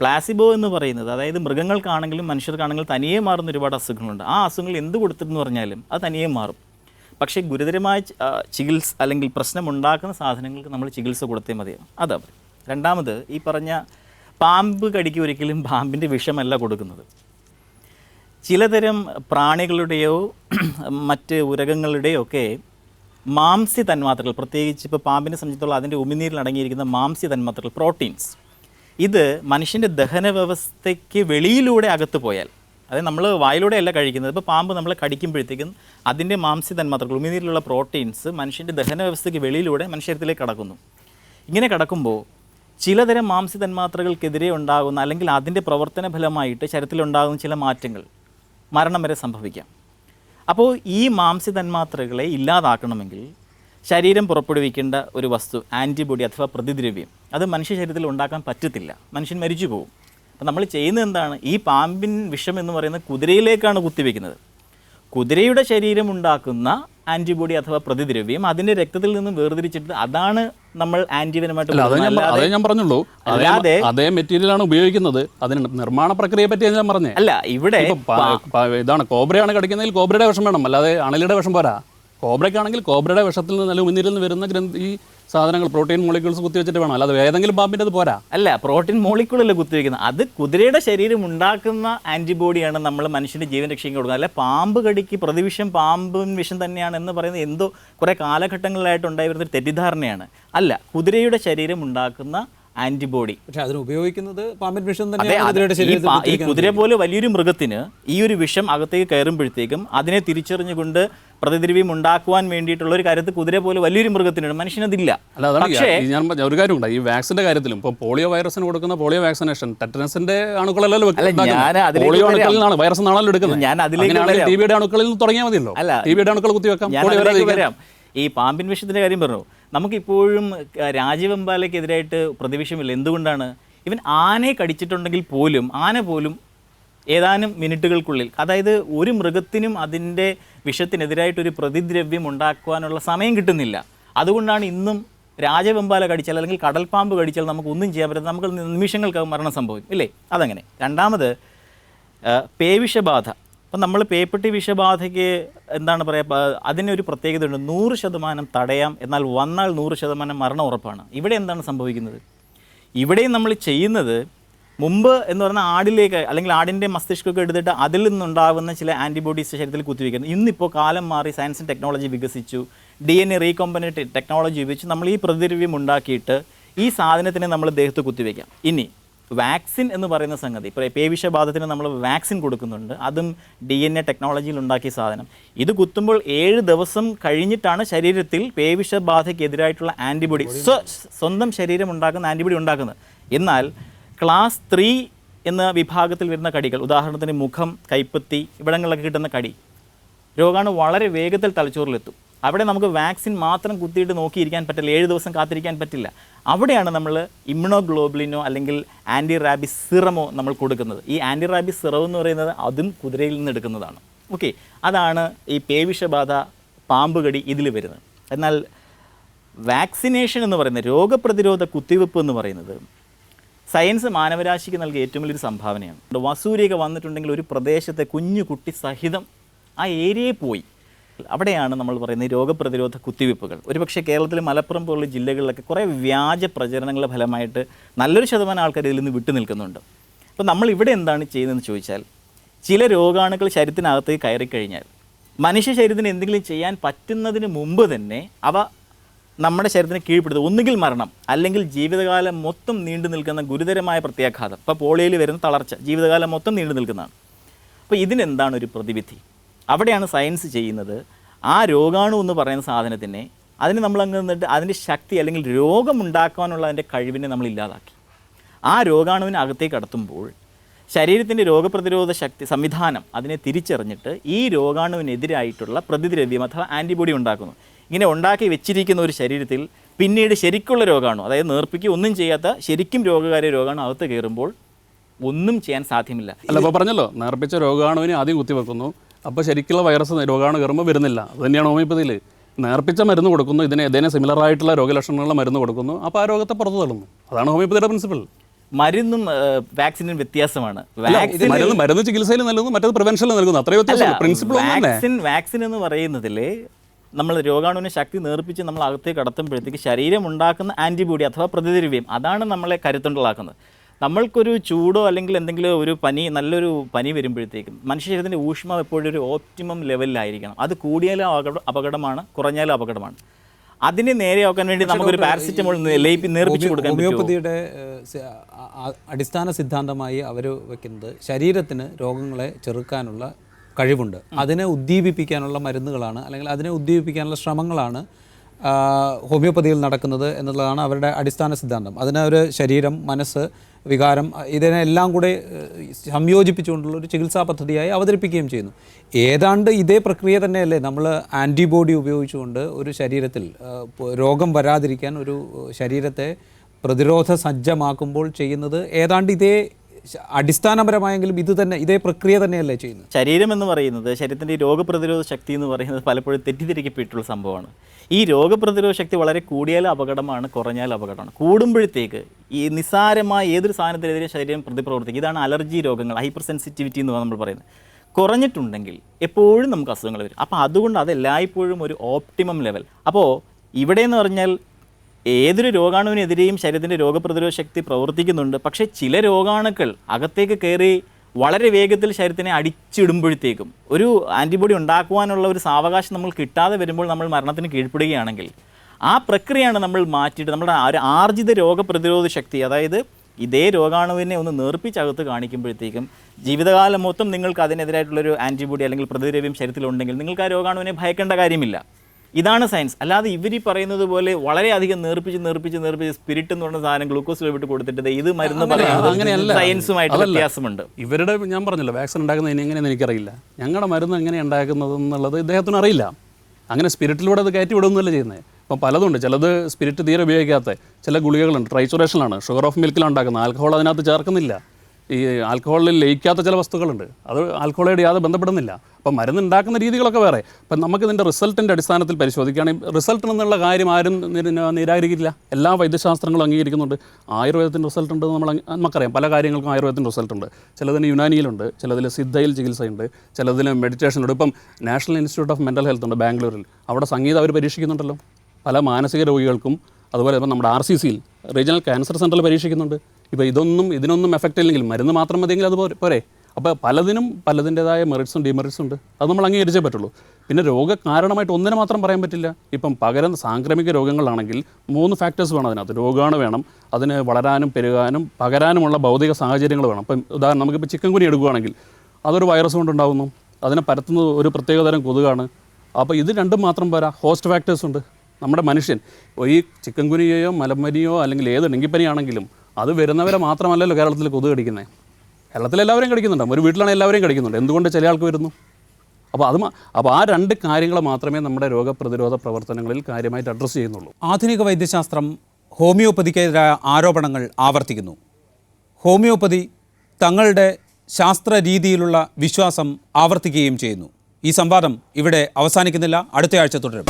Placebo എന്ന് പറയുന്നത് അതായത് മൃഗങ്ങൾക്കാണെങ്കിലും മനുഷ്യർക്കാണെങ്കിലും തനിയെ മാറുന്ന ഒരുപാട് അസുഖങ്ങളുണ്ട്. ആ അസുഖങ്ങൾ എന്ത് കൊടുത്തിട്ടെന്ന് പറഞ്ഞാലും അത് തനിയെ മാറും. പക്ഷേ ഗുരുതരമായ ചികിത്സ അല്ലെങ്കിൽ പ്രശ്നമുണ്ടാക്കുന്ന സാധനങ്ങൾക്ക് നമ്മൾ ചികിത്സ കൊടുത്തേ മതിയാവും. അതാ പറയും രണ്ടാമത് ഈ പറഞ്ഞ പാമ്പ് കടിക്ക് ഒരിക്കലും പാമ്പിന്റെ വിഷമല്ല കൊടുക്കുന്നത്. ചിലതരം പ്രാണികളുടെയോ മറ്റ് ഉരകങ്ങളുടെയോ ഒക്കെ മാംസ്യ തന്മാത്രകൾ പ്രത്യേകിച്ച് ഇപ്പോൾ പാമ്പിനെ സംബന്ധിച്ചിടത്തോളം അതിന്റെ ഉമിനീരിൽ അടങ്ങിയിരിക്കുന്ന മാംസ്യ തന്മാത്രകൾ പ്രോട്ടീൻസ്. ഇത് മനുഷ്യന്റെ ദഹന വ്യവസ്ഥയ്ക്ക് വെളിയിലൂടെ അകത്ത് പോയാൽ അതായത് നമ്മൾ വായിലൂടെ അല്ല കഴിക്കുന്നത് ഇപ്പോൾ പാമ്പ് നമ്മളെ കടിക്കുമ്പോഴത്തേക്കും അതിന്റെ മാംസ്യ തന്മാത്രകൾ ഉമിനീരിലുള്ള പ്രോട്ടീൻസ് മനുഷ്യന്റെ ദഹന വ്യവസ്ഥയ്ക്ക് വെളിയിലൂടെ മനുഷ്യരത്തിലേക്ക് കടക്കുന്നു. ഇങ്ങനെ കടക്കുമ്പോൾ ചിലതരം മാംസ്യ തന്മാത്രകൾക്കെതിരെ ഉണ്ടാകുന്ന അല്ലെങ്കിൽ അതിന്റെ പ്രവർത്തന ഫലമായിട്ട് ശരീരത്തിലുണ്ടാകുന്ന ചില മാറ്റങ്ങൾ മരണം വരെ സംഭവിക്കാം. അപ്പോൾ ഈ മാംസ്യ തന്മാത്രകളെ ഇല്ലാതാക്കണമെങ്കിൽ ശരീരം പുറപ്പെടുവിക്കേണ്ട ഒരു വസ്തു ആന്റിബോഡി അഥവാ പ്രതിദ്രവ്യം അത് മനുഷ്യ ശരീരത്തിൽ ഉണ്ടാക്കാൻ പറ്റത്തില്ല. മനുഷ്യൻ മരിച്ചു പോകും അപ്പം നമ്മൾ ചെയ്യുന്നത് എന്താണ്? ഈ പാമ്പിൻ വിഷം എന്ന് പറയുന്ന കുതിരയിലേക്കാണ് കുത്തിവെക്കുന്നത്. കുതിരയുടെ ശരീരം ഉണ്ടാക്കുന്ന ആന്റിബോഡി അഥവാ പ്രതിദ്രവ്യം അതിന്റെ രക്തത്തിൽ നിന്നും വേർതിരിച്ചിട്ട് അതാണ് നമ്മൾ ആന്റിവനമായിട്ട് അതേ ഞാൻ. അല്ലാതെ- പറഞ്ഞുള്ളൂ. അതേ അല്ലാതെ അതേ മെറ്റീരിയലാണ് ഉപയോഗിക്കുന്നത്. അതിന് നിർമ്മാണ പ്രക്രിയയെ പറ്റി ഞാൻ പറഞ്ഞേ. അല്ല ഇവിടെ ഇതാണ് കോബ്രയാണ് കടിക്കുന്നതിൽ കോബ്രയുടെ വിഷം വേണം. അല്ലാതെ അണലിയുടെ വിഷം പോരാ. കോബ്രയ്ക്കാണെങ്കിൽ കോബ്രയുടെ വിഷത്തിൽ നിന്ന് അല്ലെങ്കിൽ ഉമിനീരിൽ നിന്ന് വരുന്ന ഗ്രന്ഥ ഈ സാധനങ്ങൾ പ്രോട്ടീൻ മോളിക്യൂൾസ് കുത്തിവെച്ചിട്ട് വേണം. അല്ലാതെ ഏതെങ്കിലും പാമ്പിന്റെ അത് പോരാ. അല്ല പ്രോട്ടീൻ മോളിക്കൂളല്ല കുത്തിവെക്കുന്നത്. അത് കുതിരയുടെ ശരീരം ഉണ്ടാക്കുന്ന ആന്റിബോഡിയാണ് നമ്മൾ മനുഷ്യന്റെ ജീവൻ രക്ഷിക്കാൻ കൊടുക്കുന്നത്. അല്ല പാമ്പ് കടിക്ക് പ്രതിവിഷം പാമ്പും വിഷം തന്നെയാണ് എന്ന് പറയുന്നത് എന്തോ കുറേ കാലഘട്ടങ്ങളിലായിട്ട് ഉണ്ടായി വരുന്നൊരു തെറ്റിദ്ധാരണയാണ്. അല്ല കുതിരയുടെ ശരീരം ഉണ്ടാക്കുന്ന ആന്റിബോഡി പക്ഷെ അതിന് ഉപയോഗിക്കുന്നത് പാമ്പിൻ വിഷം തന്നെ ഈ കുതിര പോലെ വലിയൊരു മൃഗത്തിന് ഈ ഒരു വിഷം അകത്തേക്ക് കയറുമ്പോഴത്തേക്കും അതിനെ തിരിച്ചറിഞ്ഞുകൊണ്ട് പ്രതിദ്രവ്യം ഉണ്ടാക്കുവാൻ വേണ്ടിയിട്ടുള്ള ഒരു കാര്യത്തിൽ കുതിര പോലെ വലിയൊരു മൃഗത്തിനുണ്ട് മനുഷ്യനതില്ല. പക്ഷേ ഈ ഞാൻ ഒരു കാര്യമുണ്ട് ഈ വാക്സിന്റെ കാര്യത്തിലും ഇപ്പോൾ പോളിയോ വൈറസിന് കൊടുക്കുന്ന പോളിയോ വാക്സിനേഷൻ ടെറ്റനസിന്റെ അണുക്കളല്ലോ പോളിയോ. വൈറസ് നാണല്ലോ എടുക്കുന്നത്. ഞാൻ അതിലേക്ക്. ടി ബിയുടെ അണുക്കളിൽ തുടങ്ങിയാൽ മതിയല്ലോ. അല്ല, ടി ബിയുടെ അണുക്കൾ കുത്തിവെക്കാം. വരാം. ഈ പാമ്പിൻ വിഷത്തിന്റെ കാര്യം പറഞ്ഞു. നമുക്കിപ്പോഴും രാജീവെമ്പാലയ്ക്കെതിരായിട്ട് പ്രതിവിഷമില്ല എന്തുകൊണ്ടാണ്? ഇവൻ ആനയെ കടിച്ചിട്ടുണ്ടെങ്കിൽ പോലും ആന പോലും ഏതാനും മിനിറ്റുകൾക്കുള്ളിൽ അതായത് ഒരു മൃഗത്തിനും അതിന്റെ വിഷത്തിനെതിരായിട്ടൊരു പ്രതിദ്രവ്യം ഉണ്ടാക്കുവാനുള്ള സമയം കിട്ടുന്നില്ല. അതുകൊണ്ടാണ് ഇന്നും രാജവെമ്പാല കടിച്ചാൽ അല്ലെങ്കിൽ കടൽപ്പാമ്പ് കടിച്ചാൽ നമുക്ക് ഒന്നും ചെയ്യാൻ പറ്റില്ല നമുക്ക് നിമിഷങ്ങൾക്ക് മരണം സംഭവിക്കും. ഇല്ലേ? അതങ്ങനെ. രണ്ടാമത് പേവിഷബാധ. അപ്പം നമ്മൾ പേപ്പട്ടി വിഷബാധയ്ക്ക് എന്താണ് പറയുക അതിനൊരു പ്രത്യേകതയുണ്ട്. നൂറ് ശതമാനം തടയാം എന്നാൽ വന്നാൽ നൂറ് ശതമാനം മരണം ഉറപ്പാണ്. ഇവിടെ എന്താണ് സംഭവിക്കുന്നത്? ഇവിടെയും നമ്മൾ ചെയ്യുന്നത് മുമ്പ് എന്ന് പറഞ്ഞാൽ ആടിലേക്ക് അല്ലെങ്കിൽ ആടിന്റെ മസ്തിഷ്കമൊക്കെ എടുത്തിട്ട് അതിൽ നിന്നുണ്ടാകുന്ന ചില ആന്റിബോഡീസ് ശരീരത്തിൽ കുത്തിവെക്കുന്നത് ഇന്നിപ്പോൾ കാലം മാറി സയൻസ് ടെക്നോളജി വികസിച്ചു. D N A recombinant technology ഉപയോഗിച്ച് നമ്മൾ ഈ പ്രതിരവ്യം ഉണ്ടാക്കിയിട്ട് ഈ സാധനത്തിനെ നമ്മൾ ദേഹത്ത് കുത്തിവെക്കാം. ഇനി വാക്സിൻ എന്ന് പറയുന്ന സംഗതി. ഇപ്പോൾ പേവിഷബാധത്തിന് നമ്മൾ വാക്സിൻ കൊടുക്കുന്നുണ്ട്. അതും ഡി എൻ എ ടെക്നോളജിയിൽ ഉണ്ടാക്കിയ സാധനം. ഇത് കുത്തുമ്പോൾ ഏഴ് ദിവസം കഴിഞ്ഞിട്ടാണ് ശരീരത്തിൽ പേവിഷബാധയ്ക്കെതിരായിട്ടുള്ള ആന്റിബോഡി സ്വ സ്വന്തം ശരീരം ഉണ്ടാക്കുന്ന ആന്റിബോഡി ഉണ്ടാക്കുന്നത്. എന്നാൽ ക്ലാസ് ത്രീ എന്ന വിഭാഗത്തിൽ വരുന്ന കടികൾ ഉദാഹരണത്തിന് മുഖം കൈപ്പത്തി ഇവിടങ്ങളിലൊക്കെ കിട്ടുന്ന കടി രോഗാണു വളരെ വേഗത്തിൽ തലച്ചോറിലെത്തും. അവിടെ നമുക്ക് വാക്സിൻ മാത്രം കുത്തിയിട്ട് നോക്കിയിരിക്കാൻ പറ്റില്ല ഏഴ് ദിവസം കാത്തിരിക്കാൻ പറ്റില്ല. അവിടെയാണ് നമ്മൾ ഇമ്മ്യൂണോഗ്ലോബുലിനോ അല്ലെങ്കിൽ ആന്റി റാബിസ് സിറമോ നമ്മൾ കൊടുക്കുന്നത്. ഈ ആന്റി റാബിസ് സിറം എന്ന് പറയുന്നത് അതും കുതിരയിൽ നിന്ന് എടുക്കുന്നതാണ്. ഓക്കെ അതാണ് ഈ പേവിഷബാധ പാമ്പുകടി ഇതിൽ വരുന്നത്. എന്നാൽ വാക്സിനേഷൻ എന്ന് പറയുന്നത് രോഗപ്രതിരോധ കുത്തിവെപ്പ് എന്ന് പറയുന്നത് സയൻസ് മാനവരാശിക്ക് നൽകിയ ഏറ്റവും വലിയൊരു സംഭാവനയാണ്. വസൂരിയൊക്കെ വന്നിട്ടുണ്ടെങ്കിൽ ഒരു പ്രദേശത്തെ കുഞ്ഞു കുട്ടി സഹിതം ആ ഏരിയയിൽ പോയി. അവിടെയാണ് നമ്മൾ പറയുന്നത് രോഗപ്രതിരോധ കുത്തിവയ്പ്പുകൾ. ഒരുപക്ഷെ കേരളത്തിൽ മലപ്പുറം പോലുള്ള ജില്ലകളിലൊക്കെ കുറേ വ്യാജ പ്രചരണങ്ങളുടെ ഫലമായിട്ട് നല്ലൊരു ശതമാനം ആൾക്കാർ ഇതിൽ നിന്ന് വിട്ടു നിൽക്കുന്നുണ്ട്. അപ്പോൾ നമ്മൾ ഇവിടെ എന്താണ് ചെയ്യുന്നതെന്ന് ചോദിച്ചാൽ ചില രോഗാണുക്കൾ ശരീരത്തിനകത്തേക്ക് കയറിക്കഴിഞ്ഞാൽ മനുഷ്യ ശരീരത്തിന് എന്തെങ്കിലും ചെയ്യാൻ പറ്റുന്നതിന് മുമ്പ് തന്നെ അവ നമ്മുടെ ശരീരത്തിന് കീഴ്പ്പെടുത്തും. ഒന്നുകിൽ മരണം അല്ലെങ്കിൽ ജീവിതകാലം മൊത്തം നീണ്ടു നിൽക്കുന്ന ഗുരുതരമായ പ്രത്യാഘാതം. ഇപ്പോൾ പോളിയോയിൽ വരുന്ന തളർച്ച ജീവിതകാലം മൊത്തം നീണ്ടു നിൽക്കുന്നതാണ്. അപ്പോൾ ഇതിനെന്താണ് ഒരു പ്രതിവിധി? അവിടെയാണ് സയൻസ് ചെയ്യുന്നത്. ആ രോഗാണു എന്ന് പറയുന്ന സാധനത്തിനെ അതിന് നമ്മൾ അങ്ങ് നിന്നിട്ട് അതിന്റെ ശക്തി അല്ലെങ്കിൽ രോഗമുണ്ടാക്കാനുള്ള അതിന്റെ കഴിവിനെ നമ്മൾ ഇല്ലാതാക്കി. ആ രോഗാണുവിനെ അകത്തേക്ക് കടത്തുമ്പോൾ ശരീരത്തിന്റെ രോഗപ്രതിരോധ ശക്തി സംവിധാനം അതിനെ തിരിച്ചറിഞ്ഞിട്ട് ഈ രോഗാണുവിനെതിരായിട്ടുള്ള പ്രതിദ്രവ്യം അഥവാ ആന്റിബോഡി ഉണ്ടാക്കുന്നു. ഇങ്ങനെ ഉണ്ടാക്കി വെച്ചിരിക്കുന്ന ഒരു ശരീരത്തിൽ പിന്നീട് ശരിക്കുള്ള രോഗാണു അതായത് നേർപ്പിക്ക് ഒന്നും ചെയ്യാത്ത ശരിക്കും രോഗകാരി രോഗാണു അകത്ത് കയറുമ്പോൾ ഒന്നും ചെയ്യാൻ സാധ്യമില്ല. അല്ല ഇപ്പോൾ പറഞ്ഞല്ലോ നേർപ്പിച്ച രോഗാണുവിനെ ആദ്യം കുത്തിവെക്കുന്നു. അപ്പോൾ ശരിക്കുള്ള വൈറസ് രോഗാണു കയറുമ്പോൾ വരുന്നില്ല. അത് തന്നെയാണ് ഹോമിയോപ്പതിയിൽ നേർപ്പിച്ച മരുന്ന് കൊടുക്കുന്നു ഇതിന് ഇതിനെ സിമിലർ ആയിട്ടുള്ള രോഗലക്ഷണങ്ങളുള്ള മരുന്ന് കൊടുക്കുന്നു അപ്പോൾ ആ രോഗത്തെ പുറത്തു തള്ളുന്നു. അതാണ് ഹോമിയോപ്പതിയുടെ പ്രിൻസിപ്പിൾ മരുന്നും വാക്സിനും വ്യത്യാസമാണ്. മരുന്ന് മരുന്ന് ചികിത്സയിൽ നൽകുന്നു മറ്റത് പ്രിവെൻഷനിൽ നൽകുന്നു. അത്രയും വ്യത്യാസം പ്രിൻസിപ്പിൾ വാക്സിൻ വാക്സിൻ എന്ന് പറയുന്നതിൽ നമ്മൾ രോഗാണുവിനെ ശക്തി നേർപ്പിച്ച് നമ്മൾ അകത്തേക്ക് കടത്തുമ്പോഴത്തേക്ക് ശരീരം ഉണ്ടാക്കുന്ന ആന്റിബോഡി അഥവാ പ്രതിദ്രവ്യം അതാണ് നമ്മളെ കരുത്തുണ്ടാക്കുന്നത് നമ്മൾക്കൊരു ചൂടോ അല്ലെങ്കിൽ എന്തെങ്കിലും ഒരു പനി നല്ലൊരു പനി വരുമ്പോഴത്തേക്കും മനുഷ്യ ശരീരത്തിന്റെ ഊഷ്മാവ് എപ്പോഴും ഒരു ഓപ്റ്റിമം ലെവലിലായിരിക്കണം അത് കൂടിയാലും അപകട അപകടമാണ് കുറഞ്ഞാലും അപകടമാണ്. അതിനെ നേരെയാക്കാൻ വേണ്ടി നമുക്കൊരു പാരസിറ്റമോൾ നേർപ്പിച്ച് കൊടുക്കാൻ ഹോമിയോപ്പതിയുടെ അടിസ്ഥാന സിദ്ധാന്തമായി അവർ വെക്കുന്നത് ശരീരത്തിന് രോഗങ്ങളെ ചെറുക്കാനുള്ള കഴിവുണ്ട്. അതിനെ ഉദ്ദീപിപ്പിക്കാനുള്ള മരുന്നുകളാണ് അല്ലെങ്കിൽ അതിനെ ഉദ്ദീപിപ്പിക്കാനുള്ള ശ്രമങ്ങളാണ് ഹോമിയോപ്പതിയിൽ നടക്കുന്നത് എന്നുള്ളതാണ് അവരുടെ അടിസ്ഥാന സിദ്ധാന്തം. അതിനെ ഒരു ശരീരം മനസ്സ് വികാരം ഇതിനെല്ലാം കൂടെ സംയോജിപ്പിച്ചുകൊണ്ടുള്ള ഒരു ചികിത്സാ പദ്ധതിയായി അവതരിപ്പിക്കുകയും ചെയ്യുന്നു. ഏതാണ്ട് ഇതേ പ്രക്രിയ തന്നെയല്ലേ നമ്മൾ ആന്റിബോഡി ഉപയോഗിച്ചുകൊണ്ട് ഒരു ശരീരത്തിൽ രോഗം വരാതിരിക്കാൻ ഒരു ശരീരത്തെ പ്രതിരോധ സജ്ജമാക്കുമ്പോൾ ചെയ്യുന്നത്? ഏതാണ്ട് ഇതേ അടിസ്ഥാനപരമായെങ്കിലും ഇത് തന്നെ ഇതേ പ്രക്രിയ തന്നെയല്ലേ ചെയ്യുന്നത്? ശരീരം എന്ന് പറയുന്നത് ശരീരത്തിന്റെ രോഗപ്രതിരോധ ശക്തി എന്ന് പറയുന്നത് പലപ്പോഴും തെറ്റിദ്ധരിക്കപ്പെട്ടുള്ള സംഭവമാണ്. ഈ രോഗപ്രതിരോധ ശക്തി വളരെ കൂടിയാൽ അപകടമാണ് കുറഞ്ഞാൽ അപകടമാണ്. കൂടുമ്പോഴത്തേക്ക് ഈ നിസ്സാരമായ ഏതൊരു സാധനത്തിനെതിരെ ശരീരം പ്രതിപ്രവർത്തിക്കും. ഇതാണ് അലർജി രോഗങ്ങൾ ഹൈപ്പർ സെൻസിറ്റിവിറ്റി എന്ന് നമ്മൾ പറയുന്നത്. കുറഞ്ഞിട്ടുണ്ടെങ്കിൽ എപ്പോഴും നമുക്ക് അസുഖങ്ങൾ വരും. അപ്പോൾ അതുകൊണ്ട് അത് എല്ലായ്പ്പോഴും ഒരു ഓപ്റ്റിമം ലെവൽ. അപ്പോൾ ഇവിടെ എന്ന് പറഞ്ഞാൽ ഏതൊരു രോഗാണുവിനെതിരെയും ശരീരത്തിന്റെ രോഗപ്രതിരോധ ശക്തി പ്രവർത്തിക്കുന്നുണ്ട്. പക്ഷേ ചില രോഗാണുക്കൾ അകത്തേക്ക് കയറി വളരെ വേഗത്തിൽ ശരീരത്തിനെ അടിച്ചിടുമ്പോഴത്തേക്കും ഒരു ആന്റിബോഡി ഉണ്ടാക്കുവാനുള്ള ഒരു സാവകാശം നമ്മൾ കിട്ടാതെ വരുമ്പോൾ നമ്മൾ മരണത്തിന് കീഴ്പ്പെടുകയാണെങ്കിൽ ആ പ്രക്രിയയാണ് നമ്മൾ മാറ്റിയിട്ട് നമ്മുടെ ഒരു ആർജിത രോഗപ്രതിരോധ ശക്തി അതായത് ഇതേ രോഗാണുവിനെ ഒന്ന് നേർപ്പിച്ചകത്ത് കാണിക്കുമ്പോഴത്തേക്കും ജീവിതകാലം മൊത്തം നിങ്ങൾക്ക് അതിനെതിരായിട്ടുള്ളൊരു ആന്റിബോഡി അല്ലെങ്കിൽ പ്രതിരോധം ശരീരത്തിലുണ്ടെങ്കിൽ നിങ്ങൾക്ക് ആ രോഗാണുവിനെ ഭയക്കേണ്ട കാര്യമില്ല. ഇതാണ് സയൻസ്. അല്ലാതെ ഇവർ ഈ പറയുന്നത് പോലെ വളരെയധികം നേർപ്പിച്ച് നേർപ്പിച്ച് നേർപ്പിച്ച് സ്പിരിറ്റ് എന്ന് പറഞ്ഞ സാധനം ഗ്ലൂക്കോസ് വിട്ട് കൊടുത്തിട്ട് ഇത് മരുന്ന് പറയുന്നത്. സയൻസുമായിട്ട്. വ്യത്യാസമുണ്ട്. ഇവരുടെ ഞാൻ പറഞ്ഞല്ലോ വാക്സിൻ ഉണ്ടാക്കുന്നത് ഇനി എങ്ങനെയെന്ന് എനിക്കറിയില്ല. ഞങ്ങളുടെ മരുന്ന് എങ്ങനെയാണ് ഉണ്ടാക്കുന്നത് എന്നുള്ളത് ഇദ്ദേഹത്തിന് അറിയില്ല. അങ്ങനെ സ്പിരിറ്റിലൂടെ അത് കയറ്റി വിടുന്നല്ലേ ചെയ്യുന്നത് ഇപ്പം പലതുണ്ട്. ചിലത് സ്പിരിറ്റ് തീരെ ഉപയോഗിക്കാത്ത ചില ഗുളികകളുണ്ട്. ട്രൈസൊറേഷനാണ് ഷുഗർ ഓഫ് മിൽക്കിലാണ് ഉണ്ടാക്കുന്നത്. ആൽക്കഹോൾ അതിനകത്ത് ചേർക്കുന്നില്ല. ഈ ആൽക്കഹോളിൽ ലയിക്കാത്ത ചില വസ്തുക്കളുണ്ട്. അത് ആൽക്കഹോളായിട്ട് യാതൊരു ബന്ധപ്പെടുന്നില്ല. അപ്പം മരുന്ന് ഉണ്ടാക്കുന്ന രീതികളൊക്കെ വേറെ. അപ്പം നമുക്ക് ഇതിന്റെ റിസൾട്ടിന്റെ അടിസ്ഥാനത്തിൽ പരിശോധിക്കുകയാണെങ്കിൽ റിസൾട്ട് എന്നുള്ള കാര്യം ആരും നിര- നിരാകരിക്കില്ല. എല്ലാ വൈദ്യശാസ്ത്രങ്ങളും അംഗീകരിക്കുന്നുണ്ട്. ആയുർവേദത്തിന്റെ റിസൾട്ട് ഉണ്ട് നമ്മൾ നമുക്കറിയാം. പല കാര്യങ്ങൾക്കും ആയുർവേദത്തിന്റെ റിസൾട്ട് ഉണ്ട് ചിലതിന് യുനാനിയിലുണ്ട് ചിലതിൽ സിദ്ധയിൽ ചികിത്സയുണ്ട് ചിലതിൽ മെഡിറ്റേഷനുണ്ട്. ഇപ്പം national institute of mental health ഉണ്ട് ബാംഗ്ലൂരിൽ. അവിടെ സംഗീതം അവർ പരീക്ഷിക്കുന്നുണ്ടല്ലോ. പല മാനസിക രോഗികൾക്കും അതുപോലെ ഇപ്പം നമ്മുടെ ആർ സി സിയിൽ റീജിയണൽ ക്യാൻസർ സെന്ററിൽ പരീക്ഷിക്കുന്നുണ്ട്. ഇപ്പോൾ ഇതൊന്നും ഇതിനൊന്നും എഫക്റ്റ് ഇല്ലെങ്കിൽ മരുന്ന് മാത്രം മതിയെങ്കിൽ അത് പോരെ. അപ്പോൾ പലതിനും പലതിന്റെതായ മെറിറ്റ്സും ഡിമെറിറ്റ്സും ഉണ്ട്. അത് നമ്മൾ അംഗീകരിച്ചേ പറ്റുള്ളൂ. പിന്നെ രോഗകാരണമായിട്ട് ഒന്നിനെ മാത്രം പറയാൻ പറ്റില്ല. ഇപ്പം പകരം സാംക്രമിക രോഗങ്ങളാണെങ്കിൽ മൂന്ന് ഫാക്ടേഴ്സ് വേണം അതിനകത്ത്. രോഗാണു വേണം അതിന് വളരാനും പെരുകാനും പകരാനുമുള്ള ഭൗതിക സാഹചര്യങ്ങൾ വേണം. ഇപ്പം ഉദാഹരണം നമുക്കിപ്പോൾ ചിക്കൻ കുനി എടുക്കുകയാണെങ്കിൽ അതൊരു വൈറസ് കൊണ്ടുണ്ടാകുന്നു അതിനെ പരത്തുന്നത് ഒരു പ്രത്യേകതരം കൊതുകാണ്. അപ്പോൾ ഇത് രണ്ടും മാത്രം പോരാ. ഹോസ്റ്റ് ഫാക്ടേഴ്സ് ഉണ്ട്. നമ്മുടെ മനുഷ്യൻ. ഈ ചിക്കൻ കുനിയോ മലമ്പനിയോ അല്ലെങ്കിൽ ഏത് ഡെങ്കിപ്പനിയാണെങ്കിലും അത് വരുന്നവരെ മാത്രമല്ലല്ലോ കേരളത്തിൽ കൊതുക് കടിക്കുന്നത് കേരളത്തിൽ എല്ലാവരെയും കടിക്കുന്നുണ്ടാവും ഒരു വീട്ടിലാണ് എല്ലാവരെയും കടിക്കുന്നുണ്ട് എന്തുകൊണ്ട് ചില ആൾക്ക് വരുന്നു? അപ്പോൾ അത് അപ്പോൾ ആ രണ്ട് കാര്യങ്ങൾ മാത്രമേ നമ്മുടെ രോഗപ്രതിരോധ പ്രവർത്തനങ്ങളിൽ കാര്യമായിട്ട് അഡ്രസ്സ് ചെയ്യുന്നുള്ളൂ. ആധുനിക വൈദ്യശാസ്ത്രം ഹോമിയോപ്പതിക്കെതിരായ ആരോപണങ്ങൾ ആവർത്തിക്കുന്നു. ഹോമിയോപ്പതി തങ്ങളുടെ ശാസ്ത്ര രീതിയിലുള്ള വിശ്വാസം ആവർത്തിക്കുകയും ചെയ്യുന്നു. ഈ സംവാദം ഇവിടെ അവസാനിക്കുന്നില്ല. അടുത്തയാഴ്ച തുടരും.